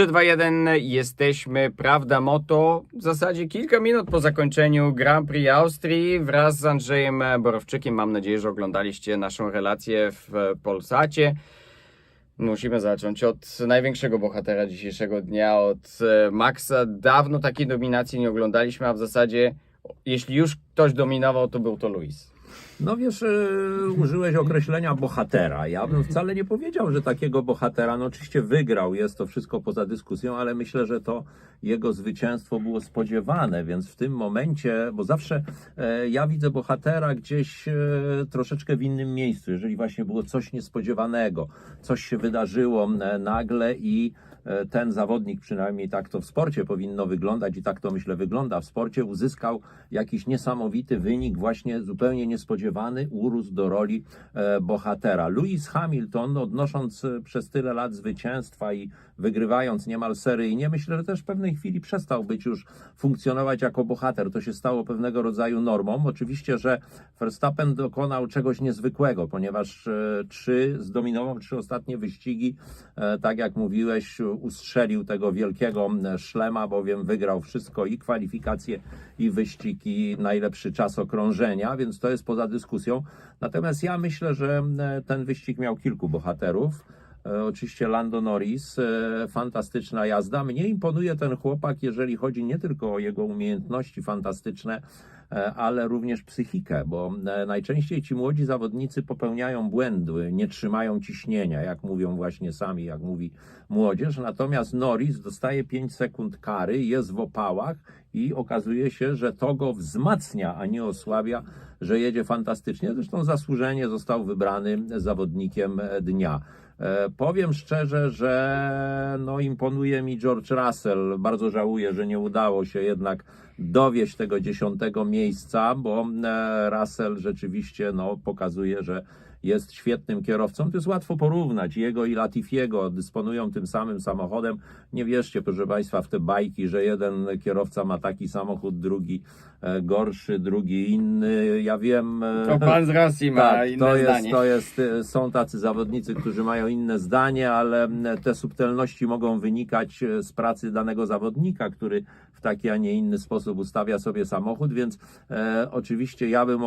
3, 2, 1, jesteśmy, prawda, moto. W zasadzie kilka minut po zakończeniu Grand Prix Austrii wraz z Andrzejem Borowczykiem. Mam nadzieję, że oglądaliście naszą relację w Polsacie. Musimy zacząć od największego bohatera dzisiejszego dnia, od e, Maxa. Dawno takiej dominacji nie oglądaliśmy, a w zasadzie, jeśli już ktoś dominował, to był to Luis. No wiesz, e, użyłeś określenia bohatera. Ja bym wcale nie powiedział, że takiego bohatera, no oczywiście wygrał, jest to wszystko poza dyskusją, ale myślę, że to jego zwycięstwo było spodziewane, więc w tym momencie, bo zawsze e, ja widzę bohatera gdzieś e, troszeczkę w innym miejscu, jeżeli właśnie było coś niespodziewanego, coś się wydarzyło nagle i ten zawodnik, przynajmniej tak to w sporcie powinno wyglądać i tak to myślę wygląda w sporcie, uzyskał jakiś niesamowity wynik, właśnie zupełnie niespodziewany, urósł do roli e, bohatera. Lewis Hamilton, odnosząc e, przez tyle lat zwycięstwa i wygrywając niemal seryjnie, myślę, że też w pewnej chwili przestał być już funkcjonować jako bohater. To się stało pewnego rodzaju normą. Oczywiście, że Verstappen dokonał czegoś niezwykłego, ponieważ e, trzy, zdominował trzy ostatnie wyścigi, e, tak jak mówiłeś, ustrzelił tego wielkiego e, szlema, bowiem wygrał wszystko i kwalifikacje, i wyścig, i najlepszy czas okrążenia, więc to jest poza dyskusją. Natomiast ja myślę, że e, ten wyścig miał kilku bohaterów. E, Oczywiście Lando Norris, e, fantastyczna jazda. Mnie imponuje ten chłopak, jeżeli chodzi nie tylko o jego umiejętności fantastyczne, ale również psychikę, bo e, najczęściej ci młodzi zawodnicy popełniają błędy, nie trzymają ciśnienia, jak mówią właśnie sami, jak mówi młodzież. Natomiast Norris dostaje 5 sekund kary, jest w opałach i okazuje się, że to go wzmacnia, a nie osłabia, że jedzie fantastycznie. Zresztą zasłużenie został wybrany zawodnikiem e, dnia. E, Powiem szczerze, że no, imponuje mi George Russell. Bardzo żałuję, że nie udało się jednak dowieść tego dziesiątego miejsca, bo e, Russell rzeczywiście no, pokazuje, że jest świetnym kierowcą. To jest łatwo porównać. Jego i Latifiego dysponują tym samym samochodem. Nie wierzcie, proszę Państwa, w te bajki, że jeden kierowca ma taki samochód, drugi e, gorszy, drugi inny. Ja wiem. e, To pan z Rosji ma tak, inne to jest, zdanie. to jest, y, są tacy zawodnicy, którzy mają inne zdanie, ale te subtelności mogą wynikać z pracy danego zawodnika, który w taki, a nie inny sposób ustawia sobie samochód, więc e, oczywiście ja bym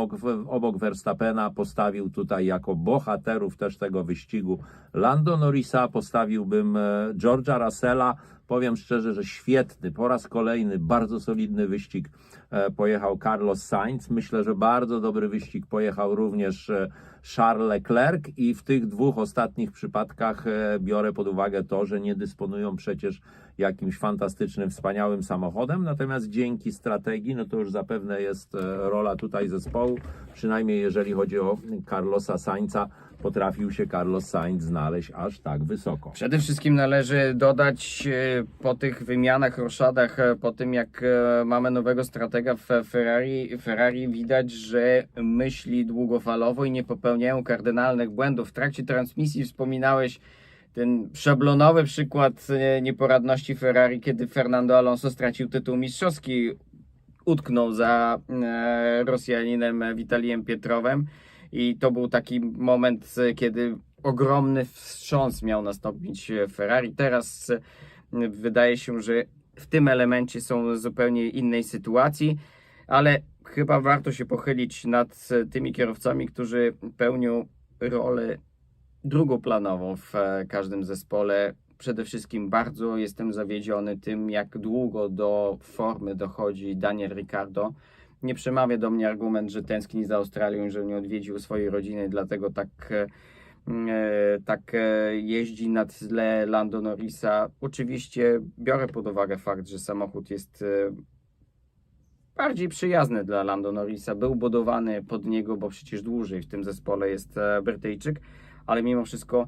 obok Verstappena postawił tutaj jako bohaterów też tego wyścigu. Lando Norrisa, postawiłbym e, George'a Russella, Powiem szczerze, że świetny, po raz kolejny bardzo solidny wyścig e, pojechał Carlos Sainz. Myślę, że bardzo dobry wyścig pojechał również e, Charles Leclerc i w tych dwóch ostatnich przypadkach e, biorę pod uwagę to, że nie dysponują przecież jakimś fantastycznym, wspaniałym samochodem, natomiast dzięki strategii, no to już zapewne jest rola tutaj zespołu, przynajmniej jeżeli chodzi o Carlosa Sainza, potrafił się Carlos Sainz znaleźć aż tak wysoko. Przede wszystkim należy dodać e, po tych wymianach, roszadach, e, po tym jak e, mamy nowego stratega w Ferrari, Ferrari widać, że myśli długofalowo i nie popełniają kardynalnych błędów. W trakcie transmisji wspominałeś ten szablonowy przykład nieporadności Ferrari, kiedy Fernando Alonso stracił tytuł mistrzowski, utknął za Rosjaninem Witalijem Pietrowem i to był taki moment, e, kiedy ogromny wstrząs miał nastąpić w Ferrari. Teraz e, wydaje się, że w tym elemencie są w zupełnie innej sytuacji, ale chyba warto się pochylić nad e, tymi kierowcami, którzy pełnią rolę drugoplanową w e, każdym zespole. Przede wszystkim bardzo jestem zawiedziony tym, jak długo do formy dochodzi Daniel Ricciardo. Nie przemawia do mnie argument, że tęskni za Australią, że nie odwiedził swojej rodziny, dlatego tak, e, e, tak e, jeździ na tle Lando Norrisa. Oczywiście biorę pod uwagę fakt, że samochód jest bardziej przyjazny dla Lando Norrisa. Był budowany pod niego, bo przecież dłużej w tym zespole jest Brytyjczyk, ale mimo wszystko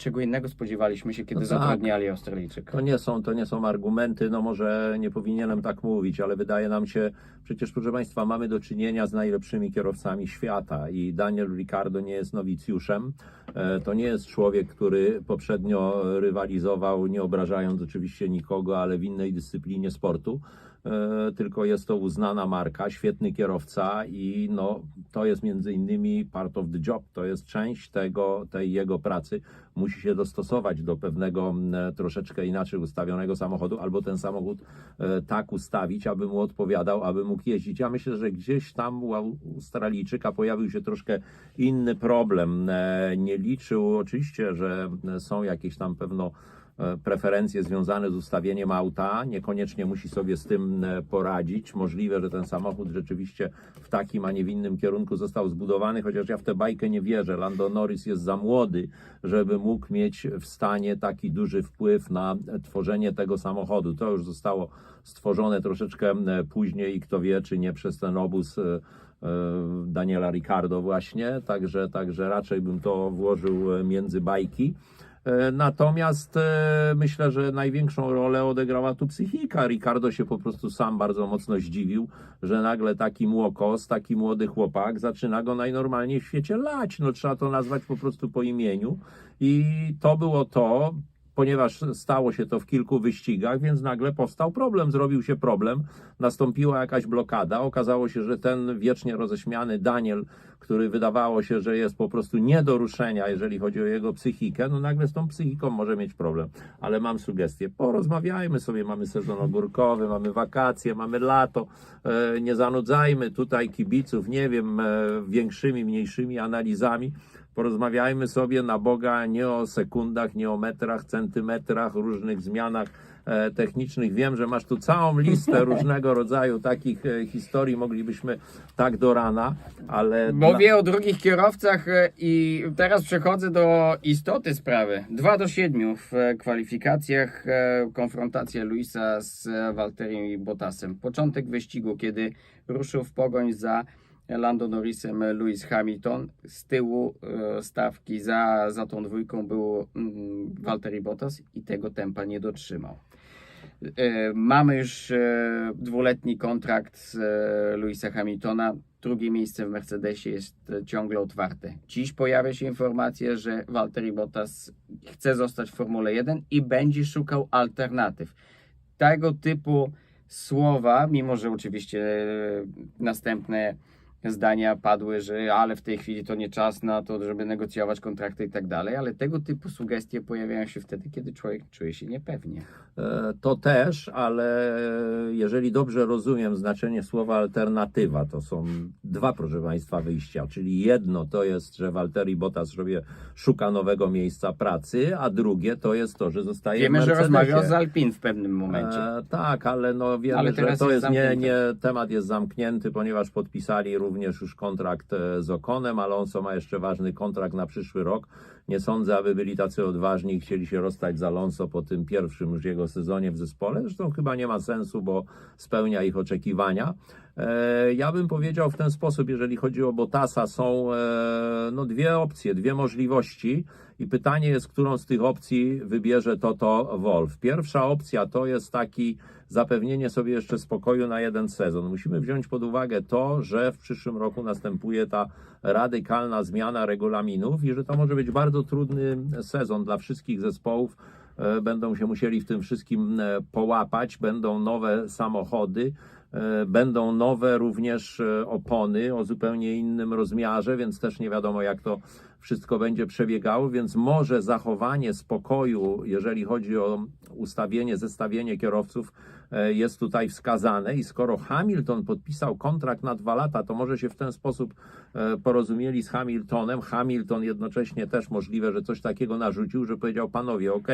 czego innego spodziewaliśmy się, kiedy No tak. zatrudniali Australijczyk. To nie są, to nie są argumenty, no może nie powinienem tak mówić, ale wydaje nam się, przecież proszę Państwa, mamy do czynienia z najlepszymi kierowcami świata i Daniel Ricciardo nie jest nowicjuszem. E, To nie jest człowiek, który poprzednio rywalizował, nie obrażając oczywiście nikogo, ale w innej dyscyplinie sportu. E, tylko jest to uznana marka, świetny kierowca i no, to jest między innymi part of the job, to jest część tego, tej jego pracy. Musi się dostosować do pewnego m, troszeczkę inaczej ustawionego samochodu, albo ten samochód e, tak ustawić, aby mu odpowiadał, aby mógł jeździć. Ja myślę, że gdzieś tam u Australijczyka pojawił się troszkę inny problem. E, Nie liczył oczywiście, że są jakieś tam pewno e, preferencje związane z ustawieniem auta, niekoniecznie musi sobie z tym e, poradzić. Możliwe, że ten samochód rzeczywiście w takim, a nie w innym kierunku został zbudowany, chociaż ja w tę bajkę nie wierzę. Lando Norris jest za młody, żeby mógł mieć w stanie taki duży wpływ na tworzenie tego samochodu. To już zostało stworzone troszeczkę e, później i kto wie, czy nie przez ten obóz e, e, Daniela Ricardo właśnie, także, także raczej bym to włożył e, między bajki. E, Natomiast e, myślę, że największą rolę odegrała tu psychika. Ricardo się po prostu sam bardzo mocno zdziwił, że nagle taki młokos, taki młody chłopak zaczyna go najnormalniej w świecie lać. No trzeba to nazwać po prostu po imieniu. I to było to, ponieważ stało się to w kilku wyścigach, więc nagle powstał problem, zrobił się problem, nastąpiła jakaś blokada. Okazało się, że ten wiecznie roześmiany Daniel, który wydawało się, że jest po prostu nie do ruszenia, jeżeli chodzi o jego psychikę, no nagle z tą psychiką może mieć problem. Ale mam sugestię, porozmawiajmy sobie, mamy sezon ogórkowy, mamy wakacje, mamy lato, e, nie zanudzajmy tutaj kibiców, nie wiem, e, większymi, mniejszymi analizami. Porozmawiajmy sobie na Boga nie o sekundach, nie o metrach, centymetrach, różnych zmianach e, technicznych. Wiem, że masz tu całą listę różnego rodzaju takich e, historii, moglibyśmy tak do rana, ale. Mówię o drugich kierowcach e, i teraz przechodzę do istoty sprawy. 2 do 7 w kwalifikacjach konfrontacja Luisa z e, Walterem Bottasem. Początek wyścigu, kiedy ruszył w pogoń za Lando Norrisem Lewis Hamilton. Z tyłu e, stawki za, za tą dwójką był mm, Valtteri Bottas i tego tempa nie dotrzymał. E, Mamy już e, dwuletni kontrakt z Louisa Hamiltona. Drugie miejsce w Mercedesie jest ciągle otwarte. Dziś pojawia się informacja, że Valtteri Bottas chce zostać w Formule 1 i będzie szukał alternatyw. Tego typu słowa, mimo że oczywiście następne zdania padły, że ale w tej chwili to nie czas na to, żeby negocjować kontrakty i tak dalej, ale tego typu sugestie pojawiają się wtedy, kiedy człowiek czuje się niepewnie. E, To też, ale jeżeli dobrze rozumiem znaczenie słowa alternatywa, to są dwa, proszę Państwa, wyjścia. Czyli jedno to jest, że Walteri Bottas sobie szuka nowego miejsca pracy, a drugie to jest to, że zostaje Wiemy, że rozmawiał z Alpin w pewnym momencie. E, tak, ale no wiemy, Ale że to jest jest nie, nie, temat jest zamknięty, ponieważ podpisali również już kontrakt e, z Okonem. Alonso ma jeszcze ważny kontrakt na przyszły rok. Nie sądzę, aby byli tacy odważni i chcieli się rozstać z Alonso po tym pierwszym już jego sezonie w zespole. Zresztą chyba nie ma sensu, bo spełnia ich oczekiwania. E, Ja bym powiedział w ten sposób, jeżeli chodzi o Bottasa, są e, no, dwie opcje, dwie możliwości i pytanie jest, którą z tych opcji wybierze Toto Wolf. Pierwsza opcja to jest taki zapewnienie sobie jeszcze spokoju na jeden sezon. Musimy wziąć pod uwagę to, że w przyszłym roku następuje ta radykalna zmiana regulaminów i że to może być bardzo trudny sezon dla wszystkich zespołów. E, Będą się musieli w tym wszystkim e, połapać, będą nowe samochody. E, Będą nowe również opony o zupełnie innym rozmiarze, więc też nie wiadomo, jak to wszystko będzie przebiegało, więc może zachowanie spokoju, jeżeli chodzi o ustawienie, zestawienie kierowców, jest tutaj wskazane. I skoro Hamilton podpisał kontrakt na dwa lata, to może się w ten sposób e, porozumieli z Hamiltonem. Hamilton jednocześnie też możliwe, że coś takiego narzucił, że powiedział panowie, ok,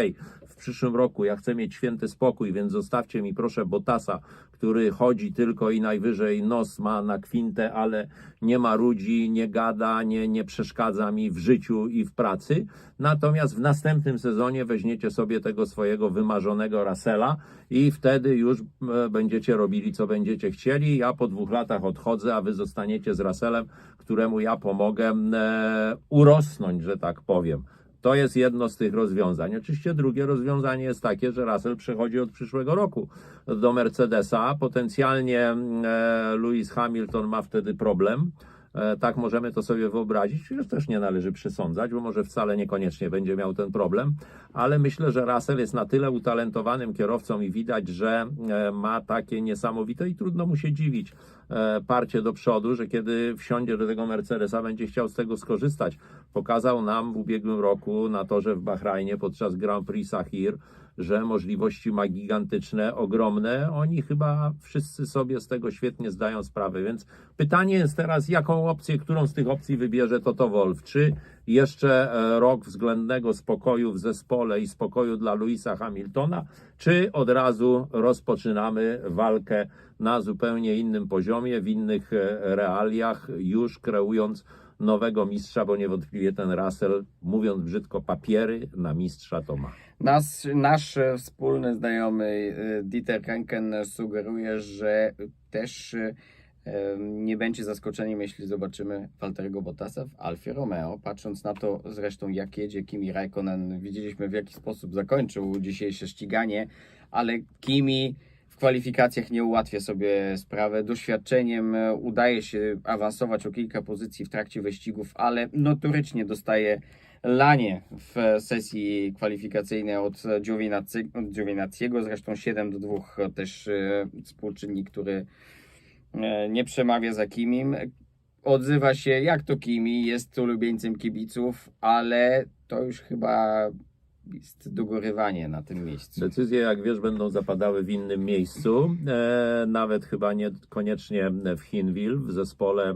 w przyszłym roku ja chcę mieć święty spokój, więc zostawcie mi proszę Bottasa, który chodzi tylko i najwyżej nos ma na kwintę, ale nie ma ludzi, nie gada, nie, nie przeszkadza mi w życiu i w pracy. Natomiast w następnym sezonie weźmiecie sobie tego swojego wymarzonego Russella i wtedy już e, będziecie robili, co będziecie chcieli. Ja po dwóch latach odchodzę, a wy zostaniecie z Russellem, któremu ja pomogę e, urosnąć, że tak powiem. To jest jedno z tych rozwiązań. Oczywiście drugie rozwiązanie jest takie, że Russell przechodzi od przyszłego roku do Mercedesa. Potencjalnie e, Lewis Hamilton ma wtedy problem, Tak możemy to sobie wyobrazić, chociaż też nie należy przesądzać, bo może wcale niekoniecznie będzie miał ten problem, ale myślę, że Russell jest na tyle utalentowanym kierowcą i widać, że e, ma takie niesamowite i trudno mu się dziwić e, parcie do przodu, że kiedy wsiądzie do tego Mercedesa, będzie chciał z tego skorzystać. Pokazał nam w ubiegłym roku na torze w Bahrajnie podczas Grand Prix Sahir, że możliwości ma gigantyczne, ogromne. Oni chyba wszyscy sobie z tego świetnie zdają sprawę. Więc pytanie jest teraz, jaką opcję, którą z tych opcji wybierze Toto Wolf? Czy jeszcze e, rok względnego spokoju w zespole i spokoju dla Louisa Hamiltona, czy od razu rozpoczynamy walkę na zupełnie innym poziomie, w innych e, realiach, już kreując nowego mistrza, bo niewątpliwie ten Russell, mówiąc brzydko, papiery na mistrza to ma. Nas, nasz wspólny znajomy e, Dieter Kenken sugeruje, że też e, nie będzie zaskoczeniem, jeśli zobaczymy Walteriego Bottasa w Alfie Romeo. Patrząc na to zresztą, jak jedzie Kimi Raikkonen, widzieliśmy w jaki sposób zakończył dzisiejsze ściganie, ale Kimi w kwalifikacjach nie ułatwia sobie sprawy. Doświadczeniem e, udaje się awansować o kilka pozycji w trakcie wyścigów, ale notorycznie dostaje lanie w sesji kwalifikacyjnej od Giovinazzi- od Giovinazziego, zresztą 7 do 2 też e, współczynnik, który e, nie przemawia za Kimim. Odzywa się jak to Kimi, jest ulubieńcem kibiców, ale to już chyba jest dogorywanie na tym miejscu. Decyzje, jak wiesz, będą zapadały w innym miejscu, e, nawet chyba niekoniecznie w Hinwil, w zespole, e,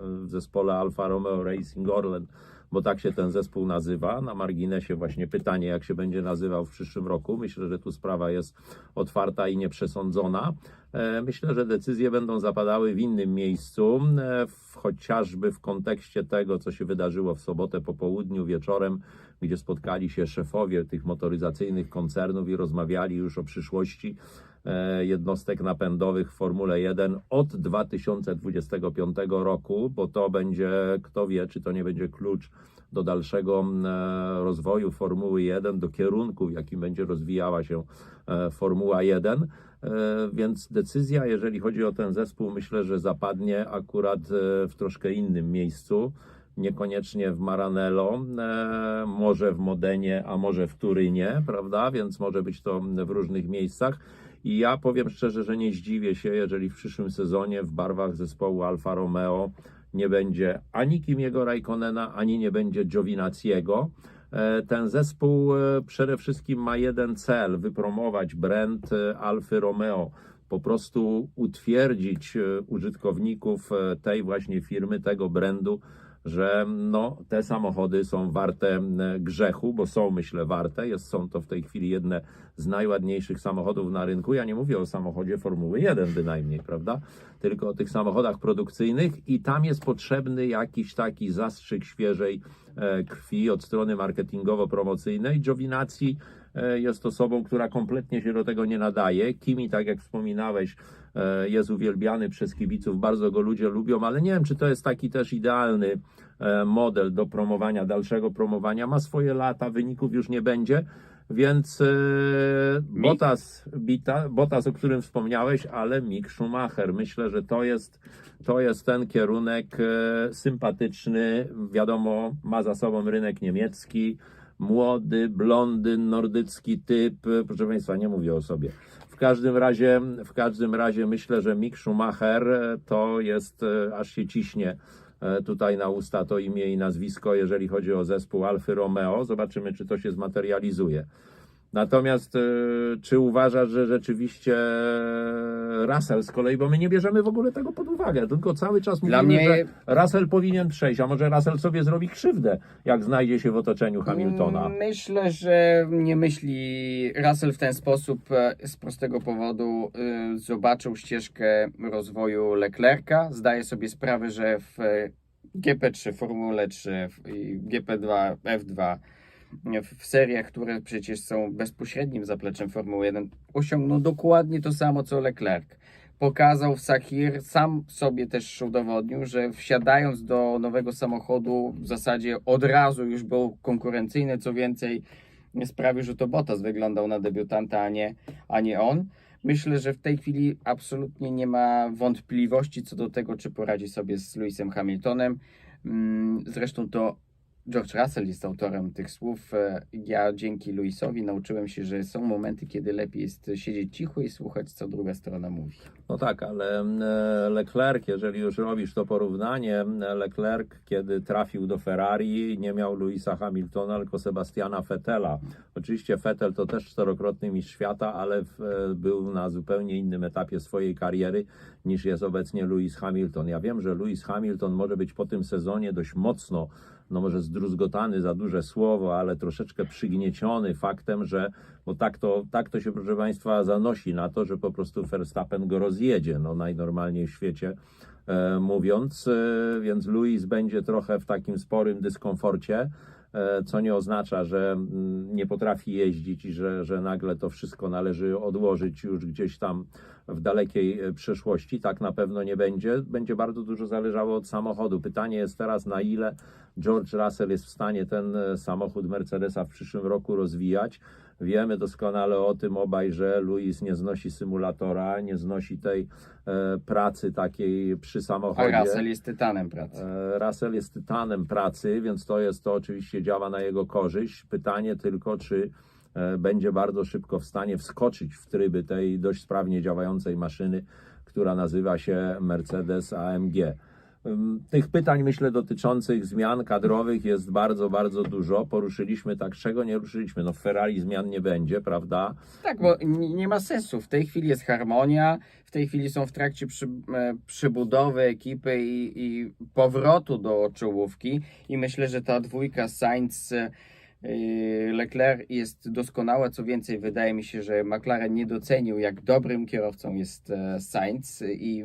w zespole Alfa Romeo Racing Orlen, bo tak się ten zespół nazywa. Na marginesie właśnie pytanie, jak się będzie nazywał w przyszłym roku. Myślę, że tu sprawa jest otwarta i nieprzesądzona. E, Myślę, że decyzje będą zapadały w innym miejscu, e, chociażby w kontekście tego, co się wydarzyło w sobotę po południu, wieczorem, gdzie spotkali się szefowie tych motoryzacyjnych koncernów i rozmawiali już o przyszłości e, jednostek napędowych w Formule 1 od 2025 roku, bo to będzie, kto wie, czy to nie będzie klucz do dalszego e, rozwoju Formuły 1, do kierunku, w jakim będzie rozwijała się e, Formuła 1. E, Więc decyzja, jeżeli chodzi o ten zespół, myślę, że zapadnie akurat w troszkę innym miejscu. Niekoniecznie w Maranello, może w Modenie, a może w Turynie, prawda? Więc może być to w różnych miejscach. I ja powiem szczerze, że nie zdziwię się, jeżeli w przyszłym sezonie w barwach zespołu Alfa Romeo nie będzie ani Kimiego Raikkonena, ani nie będzie Giovinazziego. E, Ten zespół e, przede wszystkim ma jeden cel: wypromować brand e, Alfy Romeo, po prostu utwierdzić użytkowników tej właśnie firmy, tego brandu, że no, te samochody są warte grzechu, bo są, myślę, warte. Jest, są to w tej chwili jedne z najładniejszych samochodów na rynku. Ja nie mówię o samochodzie Formuły 1 bynajmniej, prawda? Tylko o tych samochodach produkcyjnych i tam jest potrzebny jakiś taki zastrzyk świeżej e, krwi od strony marketingowo-promocyjnej. Giovinazzi e, jest osobą, która kompletnie się do tego nie nadaje. Kimi, tak jak wspominałeś, e, jest uwielbiany przez kibiców, bardzo go ludzie lubią, ale nie wiem, czy to jest taki też idealny e, model do promowania, dalszego promowania. Ma swoje lata, wyników już nie będzie, więc e, Bottas, Bita, Bottas, o którym wspomniałeś, ale Mick Schumacher. Myślę, że to jest, to jest ten kierunek e, sympatyczny. Wiadomo, ma za sobą rynek niemiecki, młody, blondyn, nordycki typ. Proszę Państwa, nie mówię o sobie. W każdym razie, w każdym razie myślę, że Mick Schumacher to jest, e, aż się ciśnie e, tutaj na usta to imię i nazwisko, jeżeli chodzi o zespół Alfy Romeo. Zobaczymy, czy to się zmaterializuje. Natomiast e, czy uważasz, że rzeczywiście Russell z kolei, bo my nie bierzemy w ogóle tego pod uwagę, tylko cały czas Dla mówimy, mnie- że Russell powinien przejść, a może Russell sobie zrobi krzywdę, jak znajdzie się w otoczeniu Hamiltona. Myślę, że nie myśli Russell w ten sposób e, z prostego powodu. e, Zobaczył ścieżkę rozwoju Leclerca. Zdaje sobie sprawę, że w e, GP3, Formule 3 w- i GP2, F2 w w seriach, które przecież są bezpośrednim zapleczem Formuły 1, osiągnął dokładnie to samo co Leclerc. Pokazał w Sakir, sam sobie też udowodnił, że wsiadając do nowego samochodu w zasadzie od razu już był konkurencyjny, co więcej sprawił, że to Bottas wyglądał na debiutanta, a nie, a nie on. Myślę, że w tej chwili absolutnie nie ma wątpliwości co do tego, czy poradzi sobie z Lewisem Hamiltonem. Mm, Zresztą to George Russell jest autorem tych słów. E, Ja dzięki Lewisowi nauczyłem się, że są momenty, kiedy lepiej jest siedzieć cicho i słuchać, co druga strona mówi. No tak, ale e, Leclerc, jeżeli już robisz to porównanie, e, Leclerc, kiedy trafił do Ferrari, nie miał Louisa Hamiltona, tylko Sebastiana Vettela. Oczywiście Vettel to też czterokrotny mistrz świata, ale był na zupełnie innym etapie swojej kariery niż jest obecnie Lewis Hamilton. Ja wiem, że Lewis Hamilton może być po tym sezonie dość mocno, no może zdruzgotany za duże słowo, ale troszeczkę przygnieciony faktem, że bo tak to, tak to się, proszę Państwa, zanosi na to, że po prostu Verstappen go rozjedzie, no najnormalniej w świecie e, mówiąc, e, więc Luis będzie trochę w takim sporym dyskomforcie, e, co nie oznacza, że mm, nie potrafi jeździć i że, że nagle to wszystko należy odłożyć już gdzieś tam w dalekiej e, przyszłości. Tak na pewno nie będzie. Będzie bardzo dużo zależało od samochodu. Pytanie jest teraz, na ile George Russell jest w stanie ten e, samochód Mercedesa w przyszłym roku rozwijać. Wiemy doskonale o tym obaj, że Luis nie znosi symulatora, nie znosi tej e, pracy takiej przy A samochodzie. Russell jest tytanem pracy. E, Russell jest tytanem pracy, więc to jest to oczywiście działa na jego korzyść. Pytanie tylko, czy e, będzie bardzo szybko w stanie wskoczyć w tryby tej dość sprawnie działającej maszyny, która nazywa się Mercedes AMG. Tych pytań, myślę, dotyczących zmian kadrowych jest bardzo, bardzo dużo. Poruszyliśmy tak, czego nie ruszyliśmy. No w Ferrari zmian nie będzie, prawda? Tak, bo nie, ma sensu. W tej chwili jest harmonia, w tej chwili są w trakcie przy, e, przybudowy ekipy i, i powrotu do czołówki i myślę, że ta dwójka Sainz e, Leclerc jest doskonała. Co więcej, wydaje mi się, że McLaren nie docenił, jak dobrym kierowcą jest e, Sainz i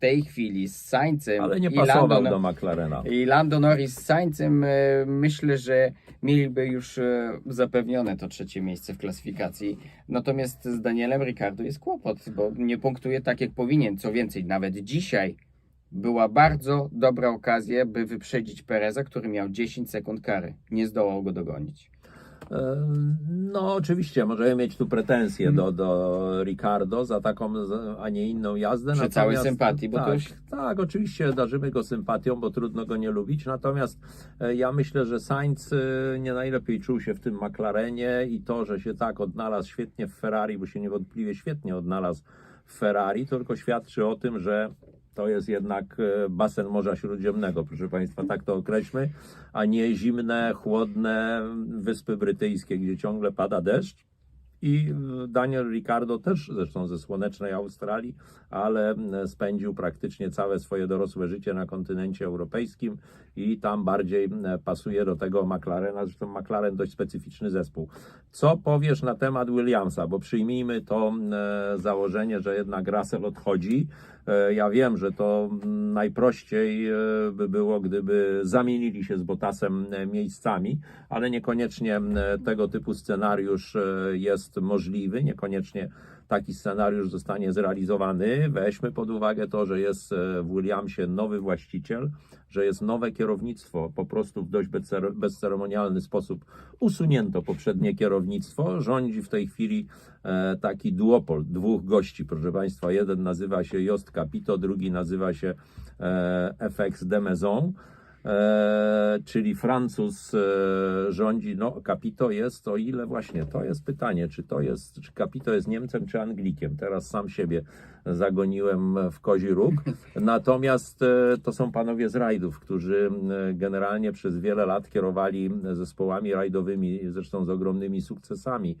tej chwili z Saincem Ale nie i pasował Lando, do McLarena. i Lando Norris z Sainzem e, myślę, że mieliby już e, zapewnione to trzecie miejsce w klasyfikacji. Natomiast z Danielem Ricardo jest kłopot, bo nie punktuje tak jak powinien. Co więcej, nawet dzisiaj była bardzo dobra okazja, by wyprzedzić Pereza, który miał 10 sekund kary. Nie zdołał go dogonić. No, oczywiście, możemy mieć tu pretensje Mhm. do, do Ricardo za taką, a nie inną jazdę. Przy całej sympatii, bo tak, to już- tak, oczywiście darzymy go sympatią, bo trudno go nie lubić. Natomiast e, ja myślę, że Sainz e, nie najlepiej czuł się w tym McLarenie i to, że się tak odnalazł świetnie w Ferrari, bo się niewątpliwie świetnie odnalazł w Ferrari, to tylko świadczy o tym, że to jest jednak e, basen Morza Śródziemnego, proszę Państwa, tak to określmy, a nie zimne, chłodne Wyspy Brytyjskie, gdzie ciągle pada deszcz. I e, Daniel Ricardo też zresztą ze słonecznej Australii, ale m, spędził praktycznie całe swoje dorosłe życie na kontynencie europejskim i tam bardziej m, pasuje do tego McLarena. Zresztą McLaren dość specyficzny zespół. Co powiesz na temat Williamsa? Bo przyjmijmy to e, założenie, że jednak Russell odchodzi. E, Ja wiem, że to najprościej e, by było, gdyby zamienili się z Botasem e, miejscami, ale niekoniecznie tego typu scenariusz e, jest możliwy, niekoniecznie taki scenariusz zostanie zrealizowany. Weźmy pod uwagę to, że jest e, w Williamsie nowy właściciel, że jest nowe kierownictwo, po prostu w dość bezcer- bezceremonialny sposób usunięto poprzednie kierownictwo. Rządzi w tej chwili e, taki duopol dwóch gości, proszę Państwa. Jeden nazywa się Jost Capito, drugi nazywa się e, FX de Maison. E, czyli Francuz e, rządzi, no Capito jest, o ile właśnie, to jest pytanie, czy to jest, czy Capito jest Niemcem, czy Anglikiem. Teraz sam siebie zagoniłem w kozi róg. Natomiast e, to są panowie z rajdów, którzy generalnie przez wiele lat kierowali zespołami rajdowymi, zresztą z ogromnymi sukcesami.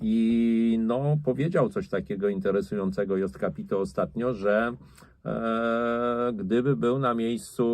I no, powiedział coś takiego interesującego Jost Capito ostatnio, że gdyby był na miejscu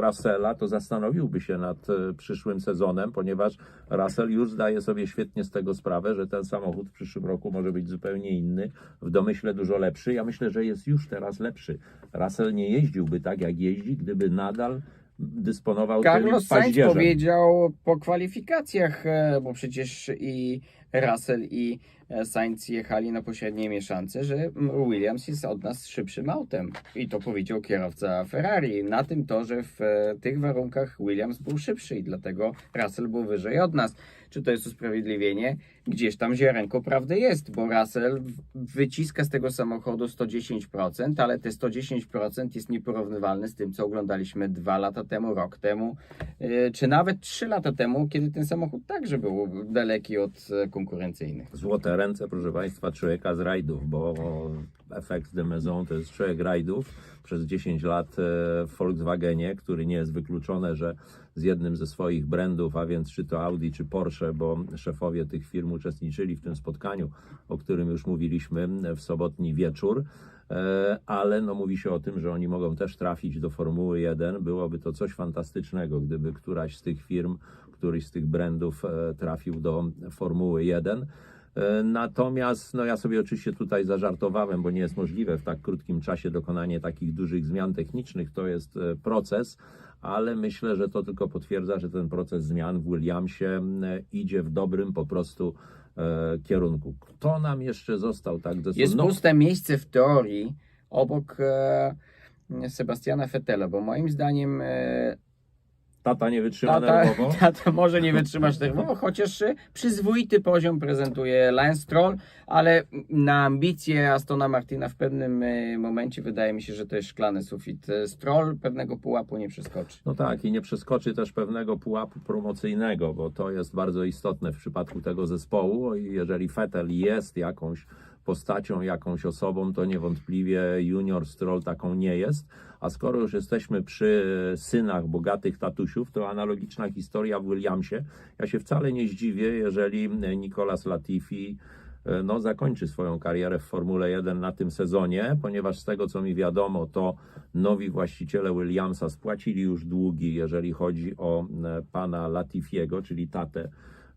Russella, to zastanowiłby się nad e, przyszłym sezonem, ponieważ Russell już zdaje sobie świetnie z tego sprawę, że ten samochód w przyszłym roku może być zupełnie inny, w domyśle dużo lepszy. Ja myślę, że jest już teraz lepszy. Russell nie jeździłby tak, jak jeździ, gdyby nadal dysponował Carlos Sainz powiedział po kwalifikacjach, e, bo przecież i Russell i Sainz jechali na pośredniej mieszance, że Williams jest od nas szybszym autem. I to powiedział kierowca Ferrari. Na tym torze w e, tych warunkach Williams był szybszy i dlatego Russell był wyżej od nas. Czy to jest usprawiedliwienie? Gdzieś tam ziarenko prawdy jest, bo Russell wyciska z tego samochodu 110%, ale te 110% jest nieporównywalne z tym, co oglądaliśmy dwa lata temu, rok temu, yy, czy nawet trzy lata temu, kiedy ten samochód także był daleki od e, konkurencyjnych. Złote ręce, proszę Państwa, człowieka z rajdów, bo efekt de maison to jest człowiek rajdów przez 10 lat e, w Volkswagenie, który nie jest wykluczone, że z jednym ze swoich brandów, a więc czy to Audi, czy Porsche, bo szefowie tych firm uczestniczyli w tym spotkaniu, o którym już mówiliśmy w sobotni wieczór. E, Ale no, mówi się o tym, że oni mogą też trafić do Formuły 1. Byłoby to coś fantastycznego, gdyby któraś z tych firm, któryś z tych brandów e, trafił do Formuły 1. Natomiast no ja sobie oczywiście tutaj zażartowałem, bo nie jest możliwe w tak krótkim czasie dokonanie takich dużych zmian technicznych. To jest e, proces, ale myślę, że to tylko potwierdza, że ten proces zmian w Williamsie idzie w dobrym po prostu e, kierunku. Kto nam jeszcze został tak ze Jest no, puste miejsce w teorii obok e, Sebastiana Vettela, bo moim zdaniem e, Tata nie wytrzyma tata, nerwowo. tata może nie wytrzymasz nerwowo, chociaż e, przyzwoity poziom prezentuje Lance Stroll, ale na ambicje Astona Martina w pewnym e, momencie wydaje mi się, że to jest szklany sufit. E, Stroll pewnego pułapu nie przeskoczy. No tak, i nie przeskoczy też pewnego pułapu promocyjnego, bo to jest bardzo istotne w przypadku tego zespołu. I Jeżeli Vettel jest jakąś postacią, jakąś osobą, to niewątpliwie Junior Stroll taką nie jest. A skoro już jesteśmy przy synach bogatych tatusiów, to analogiczna historia w Williamsie. Ja się wcale nie zdziwię, jeżeli Nicolas Latifi e, no, zakończy swoją karierę w Formule 1 na tym sezonie, ponieważ z tego co mi wiadomo, to nowi właściciele Williamsa spłacili już długi, jeżeli chodzi o e, pana Latifiego, czyli tatę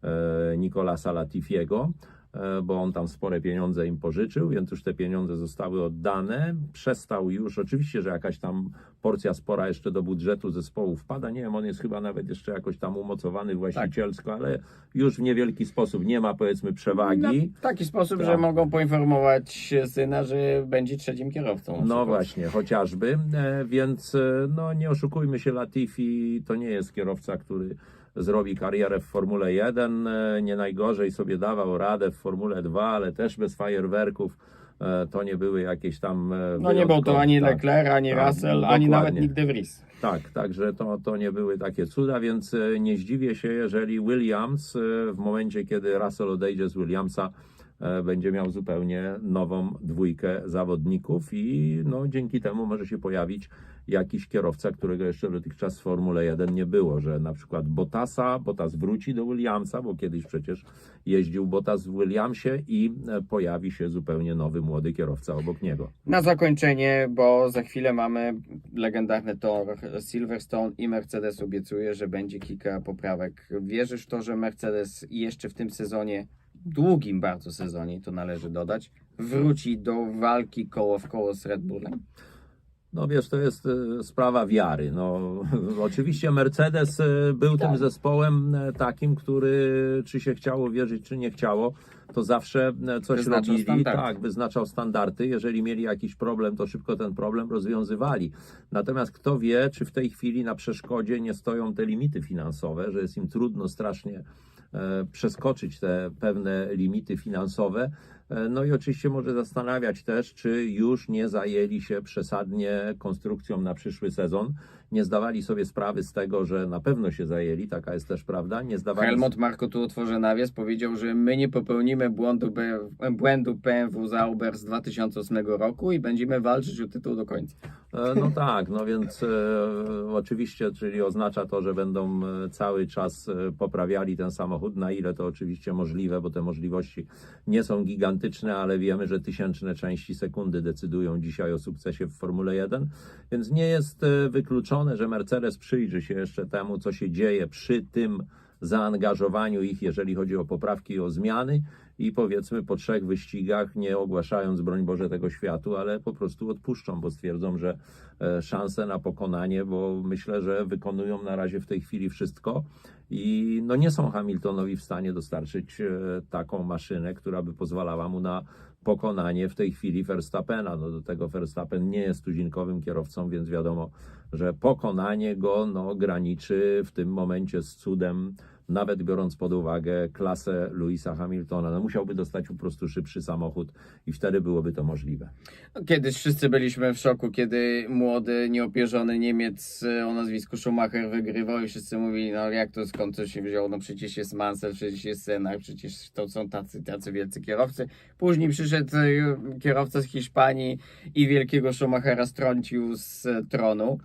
e, Nicolasa Latifiego, e, bo on tam spore pieniądze im pożyczył, więc już te pieniądze zostały oddane. Przestał już, oczywiście, że jakaś tam porcja spora jeszcze do budżetu zespołu wpada. Nie wiem, on jest chyba nawet jeszcze jakoś tam umocowany właścicielsko, ale już w niewielki sposób nie ma powiedzmy przewagi. W taki sposób, Tak. że mogą poinformować syna, że będzie trzecim kierowcą. No właśnie, chociażby, e, więc e, no nie oszukujmy się, Latifi to nie jest kierowca, który zrobi karierę w Formule 1, e, nie najgorzej sobie dawał radę w Formule 2, ale też bez fajerwerków. E, To nie były jakieś tam. e, No nie był to ani tak. Leclerc, ani Tak, Russell, ani nawet. Nick de Vries. Tak, także to, to nie były takie cuda, więc nie zdziwię się, jeżeli Williams w momencie, kiedy Russell odejdzie z Williamsa, będzie miał zupełnie nową dwójkę zawodników i no, dzięki temu może się pojawić jakiś kierowca, którego jeszcze dotychczas w Formule 1 nie było, że na przykład Bottasa, Bottas wróci do Williamsa, bo kiedyś przecież jeździł Bottas w Williamsie i e, pojawi się zupełnie nowy młody kierowca obok niego. Na zakończenie, bo za chwilę mamy legendarny tor Silverstone i Mercedes obiecuje, że będzie kilka poprawek. Wierzysz w to, że Mercedes jeszcze w tym sezonie, długim bardzo sezonie, to należy dodać, wróci do walki koło w koło z Red Bullem? No wiesz, to jest e, sprawa wiary. No, oczywiście Mercedes e, był Tak. tym zespołem e, takim, który czy się chciało wierzyć, czy nie chciało, to zawsze coś Wyznaczał robili. standardy. Tak, wyznaczał standardy. Jeżeli mieli jakiś problem, to szybko ten problem rozwiązywali. Natomiast kto wie, czy w tej chwili na przeszkodzie nie stoją te limity finansowe, że jest im trudno strasznie przeskoczyć te pewne limity finansowe. E, No i oczywiście może zastanawiać też, czy już nie zajęli się przesadnie konstrukcją na przyszły sezon. Nie zdawali sobie sprawy z tego, że na pewno się zajęli, taka jest też prawda. Nie zdawali Helmut Marko tu otworzę nawias, powiedział, że my nie popełnimy błędu, błędu BMW Zauber z 2008 roku i będziemy walczyć o tytuł do końca. E, No tak, no więc e, oczywiście, czyli oznacza to, że będą e, cały czas poprawiali ten samochód, na ile to oczywiście możliwe, bo te możliwości nie są gigantyczne, ale wiemy, że tysięczne części sekundy decydują dzisiaj o sukcesie w Formule 1, więc nie jest e, że Mercedes przyjrzy się jeszcze temu, co się dzieje przy tym zaangażowaniu ich, jeżeli chodzi o poprawki i o zmiany i powiedzmy po trzech wyścigach, nie ogłaszając broń Boże tego światu, ale po prostu odpuszczą, bo stwierdzą, że e, szanse na pokonanie, bo myślę, że wykonują na razie w tej chwili wszystko i no nie są Hamiltonowi w stanie dostarczyć e, taką maszynę, która by pozwalała mu na pokonanie w tej chwili Verstappena. No do tego Verstappen nie jest tuzinkowym kierowcą, więc wiadomo, że pokonanie go no, graniczy w tym momencie z cudem, nawet biorąc pod uwagę klasę Louisa Hamiltona. No, musiałby dostać po prostu szybszy samochód i wtedy byłoby to możliwe. Kiedyś wszyscy byliśmy w szoku, kiedy młody, nieopierzony Niemiec e, o nazwisku Schumacher wygrywał i wszyscy mówili, no jak to skąd to się wziął, no przecież jest Mansell, przecież jest Senna, przecież to są tacy, tacy wielcy kierowcy. Później przyszedł e, kierowca z Hiszpanii i wielkiego Schumachera strącił z e, tronu.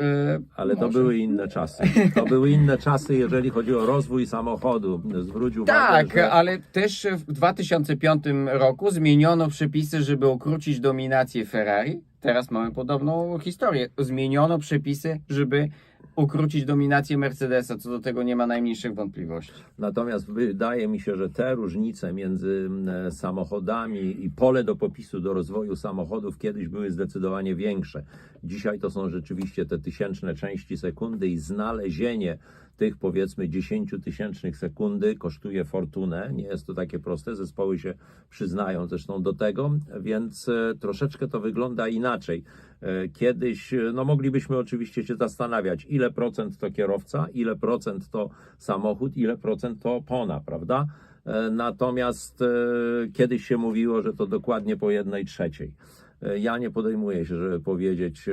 E, Ale to może. były inne czasy. To były inne czasy, jeżeli chodzi o rozwój samochodu. Zwróć uwagę, Tak, że... ale też w 2005 roku zmieniono przepisy, żeby ukrócić dominację Ferrari. Teraz mamy podobną historię. Zmieniono przepisy, żeby ukrócić dominację Mercedesa. Co do tego nie ma najmniejszych wątpliwości. Natomiast wydaje mi się, że te różnice między mm, samochodami i pole do popisu do rozwoju samochodów kiedyś były zdecydowanie większe. Dzisiaj to są rzeczywiście te tysięczne części sekundy i znalezienie tych powiedzmy 10 tysięcznych sekundy kosztuje fortunę. Nie jest to takie proste. Zespoły się przyznają zresztą do tego, więc e, troszeczkę to wygląda inaczej. E, Kiedyś, e, no moglibyśmy oczywiście się zastanawiać, ile procent to kierowca, ile procent to samochód, ile procent to opona, prawda? Natomiast kiedyś się mówiło, że to dokładnie po jednej trzeciej. Ja nie podejmuję się, żeby powiedzieć,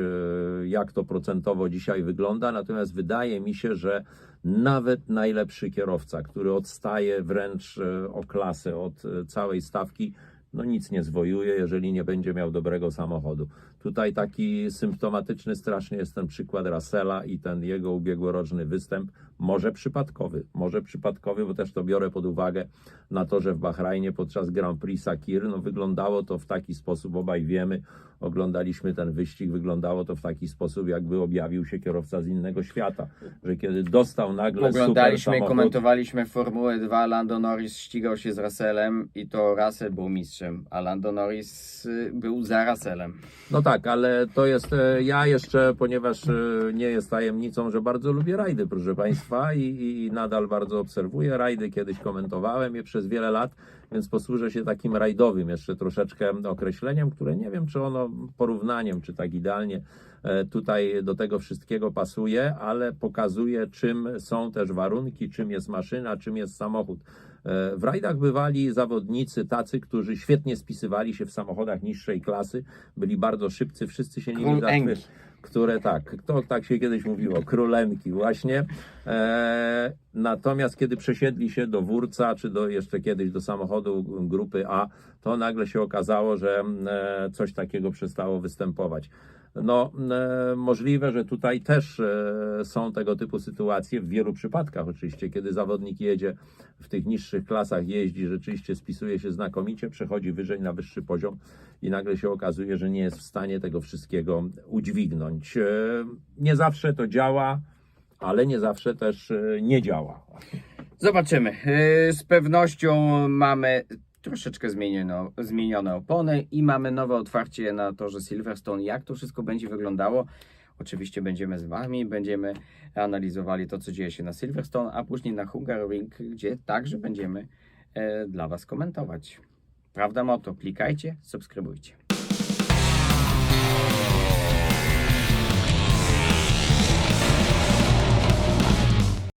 jak to procentowo dzisiaj wygląda, natomiast wydaje mi się, że nawet najlepszy kierowca, który odstaje wręcz e, o klasę od e, całej stawki, no nic nie zwojuje, jeżeli nie będzie miał dobrego samochodu. Tutaj taki symptomatyczny strasznie jest ten przykład Russella i ten jego ubiegłoroczny występ, może przypadkowy, może przypadkowy, bo też to biorę pod uwagę na to, że w Bahrajnie podczas Grand Prix Sakir, no wyglądało to w taki sposób, obaj wiemy, oglądaliśmy ten wyścig, wyglądało to w taki sposób, jakby objawił się kierowca z innego świata, że kiedy dostał nagle Oglądaliśmy super i samochód, komentowaliśmy Formułę 2. Lando Norris ścigał się z Russellem i to Russell był mistrzem, a Lando Norris y, był za Russellem. No tak, ale to jest, e, ja jeszcze, ponieważ e, nie jest tajemnicą, że bardzo lubię rajdy, proszę Państwa, i, i nadal bardzo obserwuję rajdy, kiedyś komentowałem je przez wiele lat, więc posłużę się takim rajdowym jeszcze troszeczkę określeniem, które nie wiem, czy ono porównaniem, czy tak idealnie e, tutaj do tego wszystkiego pasuje, ale pokazuje, czym są też warunki, czym jest maszyna, czym jest samochód. E, W rajdach bywali zawodnicy tacy, którzy świetnie spisywali się w samochodach niższej klasy, byli bardzo szybcy, wszyscy się nimi Król Enki. zachwy- które tak, to tak się kiedyś mówiło, królenki właśnie. E, natomiast kiedy przesiedli się do wórca, czy do jeszcze kiedyś do samochodu grupy A, to nagle się okazało, że e, coś takiego przestało występować. No, e, możliwe, że tutaj też e, są tego typu sytuacje, w wielu przypadkach oczywiście, kiedy zawodnik jedzie w tych niższych klasach, jeździ, rzeczywiście spisuje się znakomicie, przechodzi wyżej na wyższy poziom i nagle się okazuje, że nie jest w stanie tego wszystkiego udźwignąć. E, Nie zawsze to działa, ale nie zawsze też e, nie działa. Zobaczymy. Yy, Z pewnością mamy troszeczkę zmienione opony i mamy nowe otwarcie na torze Silverstone. Jak to wszystko będzie wyglądało? Oczywiście będziemy z Wami, będziemy analizowali to, co dzieje się na Silverstone, a później na Hungaroring, gdzie także będziemy e, dla Was komentować. Prawda Moto, klikajcie, subskrybujcie.